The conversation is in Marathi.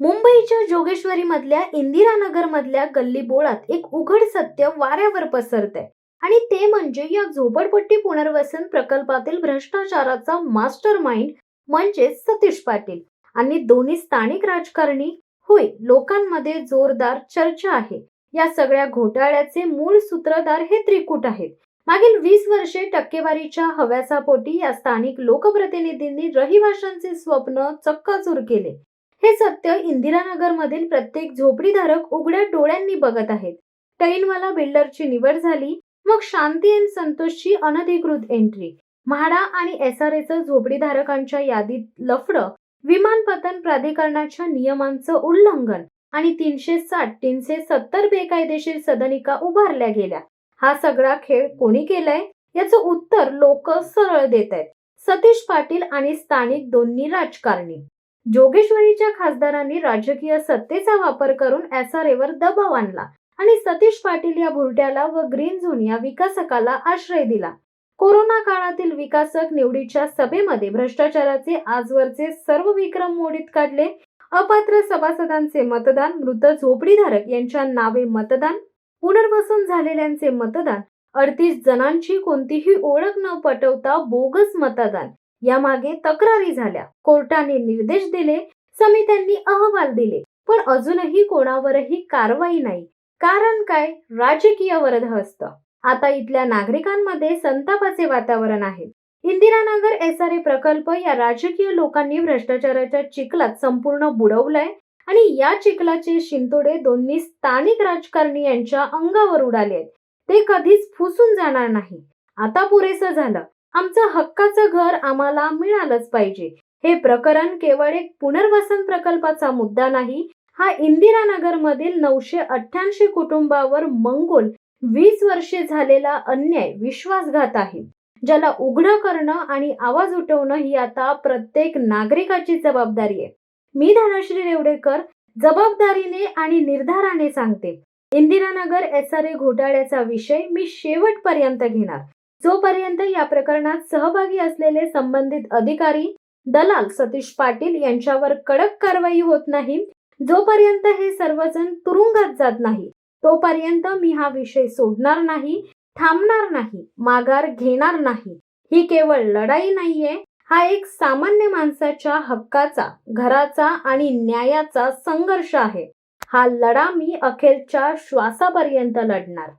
मुंबईच्या जोगेश्वरी मधल्या इंदिरानगर मधल्या गल्ली बोळात एक उघड सत्य वाऱ्यावर पसरतंय. आणि ते म्हणजे या झोपडपट्टी पुनर्वसन प्रकल्पातील भ्रष्टाचाराचा मास्टर माइंड म्हणजे सतीश पाटील. आणि दोन्ही स्थानिक राजकारणी होय लोकांमध्ये जोरदार चर्चा आहे. या सगळ्या घोटाळ्याचे मूळ सूत्रधार हे त्रिकूट आहेत. मागील वीस वर्षे टक्केवारीच्या हव्यासापोटी या स्थानिक लोकप्रतिनिधींनी रहिवाशांचे स्वप्न चक्काचूर केले. हे सत्य इंदिरानगर मधील प्रत्येक झोपडीधारक उघड्या डोळ्यांनी बघत आहेत. टैनवाला बिल्डरची निवड झाली मग शांती अँड संतोषची अनधिकृत एंट्री. म्हाडा आणि एस आर एचं झोपडीधारकांच्या यादीत लफडं विमानपतन प्राधिकरणाच्या नियमांचं उल्लंघन आणि तीनशे साठ तीनशे सत्तर बेकायदेशीर सदनिका उभारल्या गेल्या. हा सगळा खेळ कोणी केलाय? याचं उत्तर लोक सरळ देत आहेत सतीश पाटील आणि स्थानिक दोन्ही राजकारणी. जोगेश्वरीच्या खासदारांनी राजकीय सत्तेचा वापर करून एस आर एवर दबाव आणला आणि सतीश पाटील या भुरट्याला व ग्रीन झोन या विकासकाला आश्रय दिला. कोरोना काळातील विकासक निवडीच्या सभेमध्ये भ्रष्टाचाराचे आजवरचे सर्व विक्रम मोडीत काढले. अपात्र सभासदांचे मतदान मृत झोपडीधारक यांच्या नावे मतदान पुनर्वसन झालेल्यांचे मतदान अडतीस जणांची कोणतीही ओळख न पटवता बोगस मतदान यामागे तक्रारी झाल्या. कोर्टाने निर्देश दिले समित्यांनी अहवाल दिले पण अजूनही कोणावरही कारवाई नाही. कारण काय? राजकीय वरद असतं आता इथल्या नागरिकांमध्ये संतापाचे वातावरण आहे. इंदिरानगर एस आर ए प्रकल्प या राजकीय लोकांनी भ्रष्टाचाराच्या चिखलात संपूर्ण बुडवलाय आणि या चिखलाचे शिंतोडे दोन्ही स्थानिक राजकारणी यांच्या अंगावर उडाले आहेत ते कधीच फुसून जाणार नाही. आता पुरेसं झालं. आमचं हक्काचं घर आम्हाला मिळालंच पाहिजे. हे प्रकरण केवळ एक पुनर्वसन प्रकल्पाचा मुद्दा नाही हा इंदिरानगर मधील नऊशे अठ्ठ्याऐंशी कुटुंबावर मंगोल वीस वर्षे झालेला अन्याय विश्वासघात आहे. ज्याला उघडं करणं आणि आवाज उठवणं ही आता प्रत्येक नागरिकाची जबाबदारी आहे. मी धनश्री रेवडेकर जबाबदारीने आणि निर्धाराने सांगते इंदिरानगर एस आर ए घोटाळ्याचा विषय मी शेवटपर्यंत घेणार. जोपर्यंत या प्रकरणात सहभागी असलेले संबंधित अधिकारी दलाल सतीश पाटील यांच्यावर कडक कारवाई होत नाही जोपर्यंत हे सर्वजण तुरुंगात जात नाही तोपर्यंत मी हा विषय सोडणार नाही थांबणार नाही माघार घेणार नाही. ही केवळ लढाई नाहीये हा एक सामान्य माणसाच्या हक्काचा घराचा आणि न्यायाचा संघर्ष आहे. हा लढा मी अखेरच्या श्वासापर्यंत लढणार.